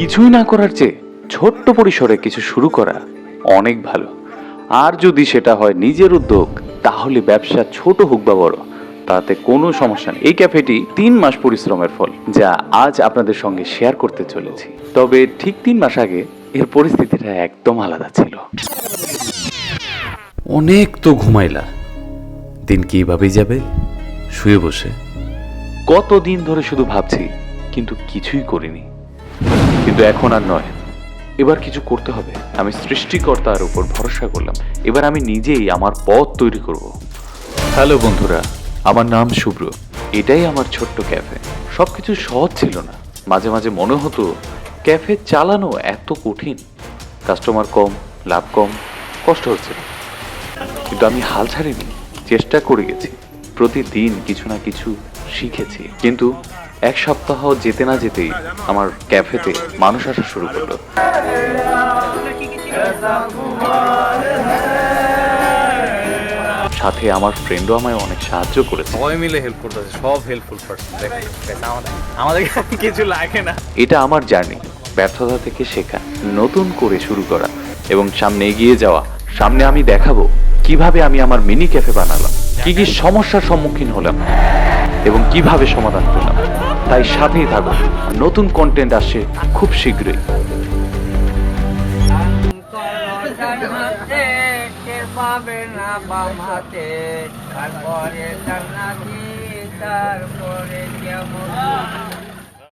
কিছুই না করার চেয়ে ছোট্ট পরিসরে কিছু শুরু করা অনেক ভালো। আর যদি সেটা হয় নিজের উদ্যোগ তাহলে ব্যবসা ছোট হোক বা বড় তাতে কোনো সমস্যা নেই। এই ক্যাফেটি তিন মাস পরিশ্রমের ফল যা আজ আপনাদের সঙ্গে শেয়ার করতে চলেছি। তবে ঠিক তিন মাস আগে এর পরিস্থিতিটা একদম আলাদা ছিল। অনেক তো ঘুমাইলা। দিন কিভাবেই যাবে? শুয়ে বসে। কতদিন ধরে শুধু ভাবছি কিন্তু কিছুই করিনি। কিন্তু এখন আর নয়। এবার কিছু করতে হবে। আমি সৃষ্টিকর্তার উপর ভরসা করলাম। এবার আমি নিজেই আমার পথ তৈরি করব। হ্যালো বন্ধুরা, আমার নাম শুভ্র এটাই আমার ছোট্ট ক্যাফে। সবকিছু সহজ ছিল না। মাঝে মাঝে মনে হতো, ক্যাফে চালানো এত কঠিন। কাস্টমার কম, লাভ কম, কষ্ট হচ্ছে কিন্তু আমি হাল ছাড়িনি, চেষ্টা করে গেছি। প্রতিদিন কিছু না কিছু শিখেছি। কিন্তু এক সপ্তাহ যেতে না যেতেই আমার ক্যাফেতে মানুষ আসা শুরু করল। সাথে আমার ফ্রেন্ডও আমায় অনেক সাহায্য করেছে। সবাই মিলে হেল্প করতেছে সব হেল্পফুল পার্সন আমাদের কিছু লাগে না। এটা আমার জার্নি ব্যর্থতা থেকে শেখা নতুন করে শুরু করা এবং সামনে এগিয়ে যাওয়া। সামনে আমি দেখাবো কীভাবে আমি আমার মিনি ক্যাফে বানালাম কি কি সমস্যার সম্মুখীন হলাম এবং কীভাবে সমাধান করলাম। তাই সাথেই থাকুন। নতুন কন্টেন্ট আসছে খুব শীঘ্রই। পাবে না হাতে তারপরে জান্নাতি, তারপরে কেমন?